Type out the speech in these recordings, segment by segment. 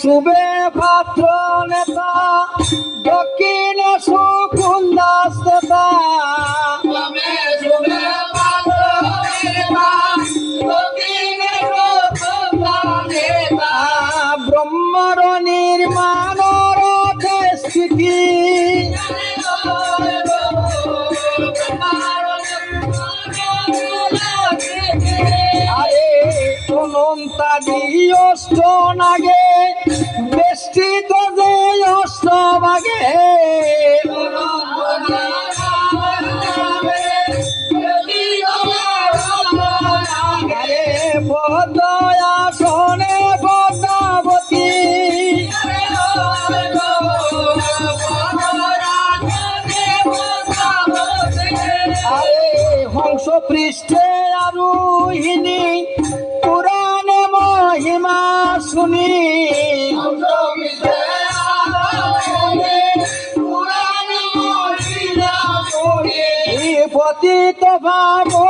শুভে পাত্র নেতা দক্ষিণে সুকুন দাস নেতা ব্রহ্মর নির্মাণর স্থিতি আরে অনন্তা দিয়ষ্ট নাগে। বেষ্টিত যে অষ্ট বাগে আরে বদয়া শোনে বদাবতী আরে হংস পৃষ্ঠে আরোহিণী পুরাণে মহিমা শুনি। vamos.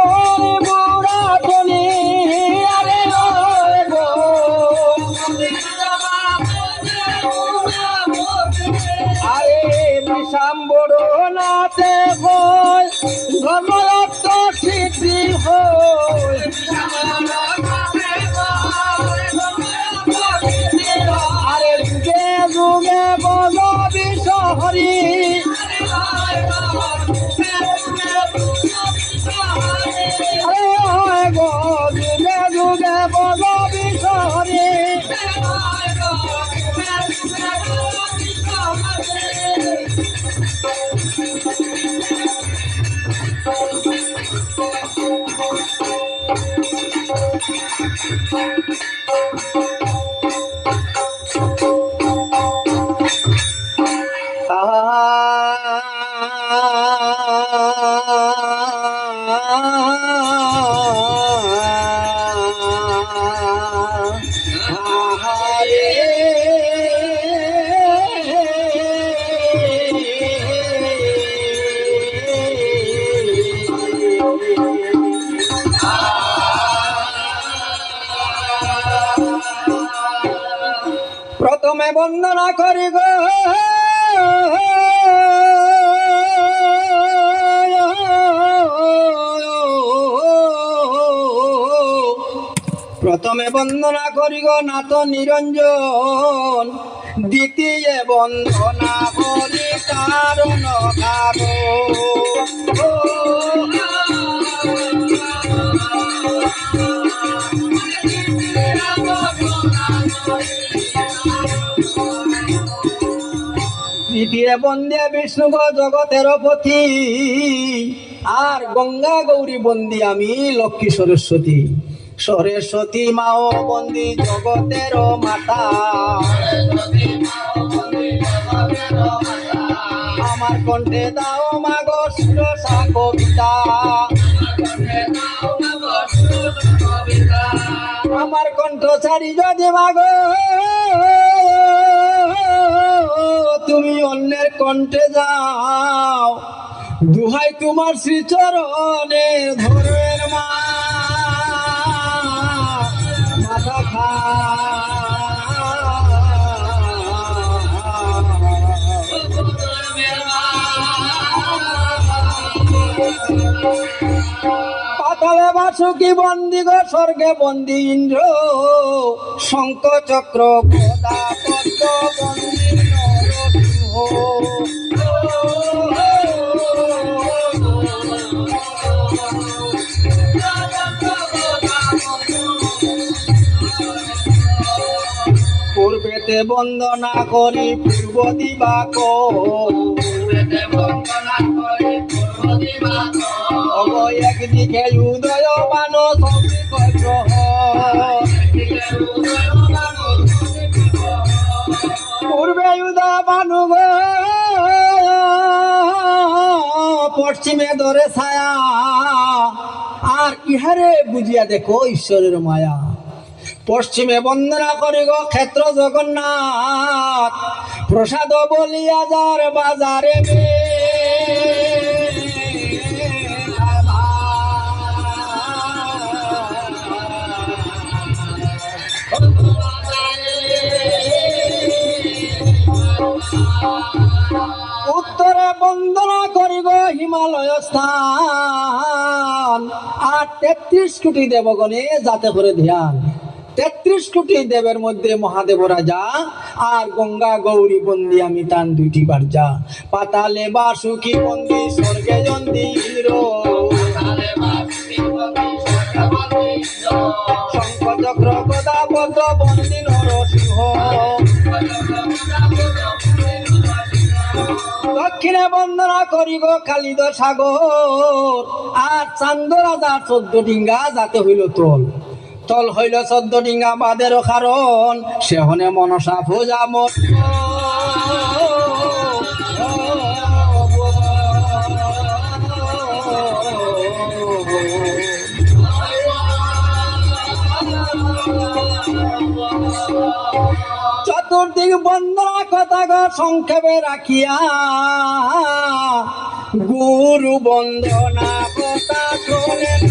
ah. প্রথমে বন্দনা করি গো। প্রথমে বন্দনা করি গো নাথ নিরঞ্জন, দ্বিতীয় বন্দনা করি কারণ তৃতীয় বন্দে বিষ্ণু গো জগতের পথি। আর গঙ্গা গৌরী বন্দি আমি লক্ষ্মী সরস্বতী। সরস্বতী মাও বন্দি জগতের মাতা। আমার কণ্ঠে দাও মাগো সুরসা কবিতা। আমার কণ্ঠ ছাড়ি যদি মাগো। তুমি অন্যের কণ্ঠে যাও। দুহাই তোমার শ্রীচরণে ধরের মা। মাথা পাতালে বাসুকি বন্দি গো, স্বর্গে বন্দি ইন্দ্র। শঙ্খ চক্র পূর্বেতে বন্দনা করি পূর্ব দিবাক অগ একদিকে উদয় পূর্বে উদয় পশ্চিমে ধরে ছায়া, আর ইহারে বুঝিয়া দেখো ঈশ্বরের মায়া। পশ্চিমে বন্দনা করি গো ক্ষেত্র জগন্নাথ। প্রসাদ বলিয়া যার বাজারে উত্তরে বন্দনা করিব হিমালয় স্থান। আর তেত্রিশ কোটি দেবগণে যাতে করে ধ্যান। তেত্রিশ কোটি দেবের মধ্যে মহাদেব রাজা আর গঙ্গা, গৌরী, বন্দি, আমি তান দুইটি বার্জা পাতালে বাসুকি বন্দি, স্বর্গে জন্দি হিরো। শঙ্খ চক্র গদা বন্দি, নরসিংহ। দক্ষিণে বন্দনা করিব খালিদ সাগর আর চান্দ রাজা চোদ্দ ডিঙ্গা যাতে হইল তল। তল হইল চোদ্দ ডিঙ্গা বাদের কারণ সেহনে মনসা পূজা মত চতুর্দিক বন্দনা কথা সংক্ষেপে রাখিয়া। গুরু বন্দনা কথা শোনেন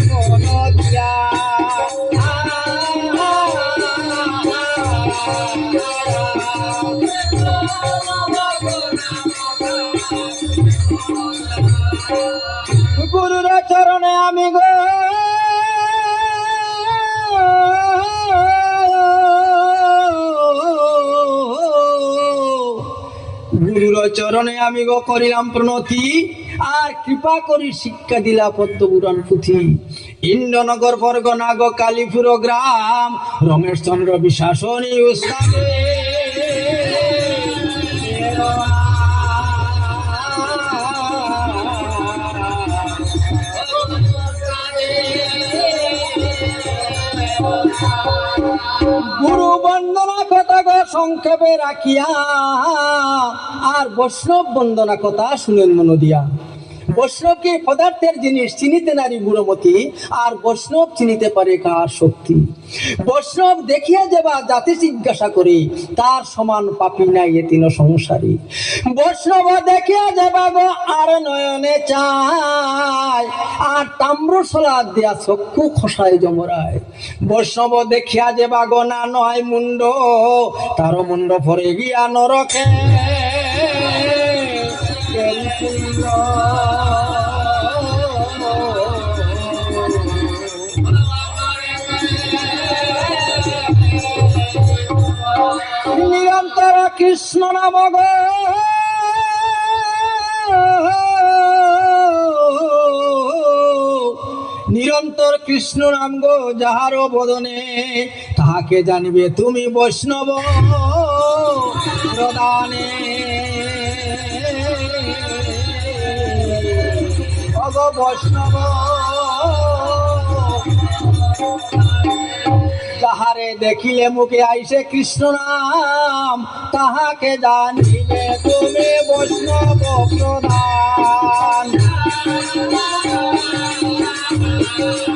গুরুর চরণে আমি গো। গুরুর চরণে আমি গো করিলাম প্রণতি, আর কৃপা করি শিক্ষা দিলা পদ্মপুরাণ পুঁথি। ইন্দ্রনগর পরগনা গো কালীপুর গ্রাম রমেশ চন্দ্র বিশ্বাসনী উস্তাদে। সংক্ষেপে রাখিয়া, আর বৈষ্ণব বন্দনা কথা শুনেন মন দিয়া। বৈষ্ণবকে পদার্থের জিনিস? চিনিতে নারী বুড়মতি আর বৈষ্ণব চিনিতে পারে কার শক্তি? বৈষ্ণব দেখিয়া যাবা জাতি জিজ্ঞাসা করে, তার সমান পাপি নাই এ তিন সংসারী। বৈষ্ণব দেখিয়া যাবা আর নয়নে চায় তাম্রশলা দিয়া চক্ষু খসায় জমরায়। বৈষ্ণব দেখিয়া যাবা গো না নয় মুন্ড, তার মুন্ড ভরে গিয়া নরকে। নিরন্তর কৃষ্ণ নাম নিরন্তর কৃষ্ণ নাম গো, যাহার বদনে তাহাকে জানিবে তুমি বৈষ্ণব প্রদানে। বৈষ্ণব, যাহারে দেখিলে মুখে আইসে কৃষ্ণ নাম, তাহাকে জানিবে তুমি বৈষ্ণব প্রধান Thank you.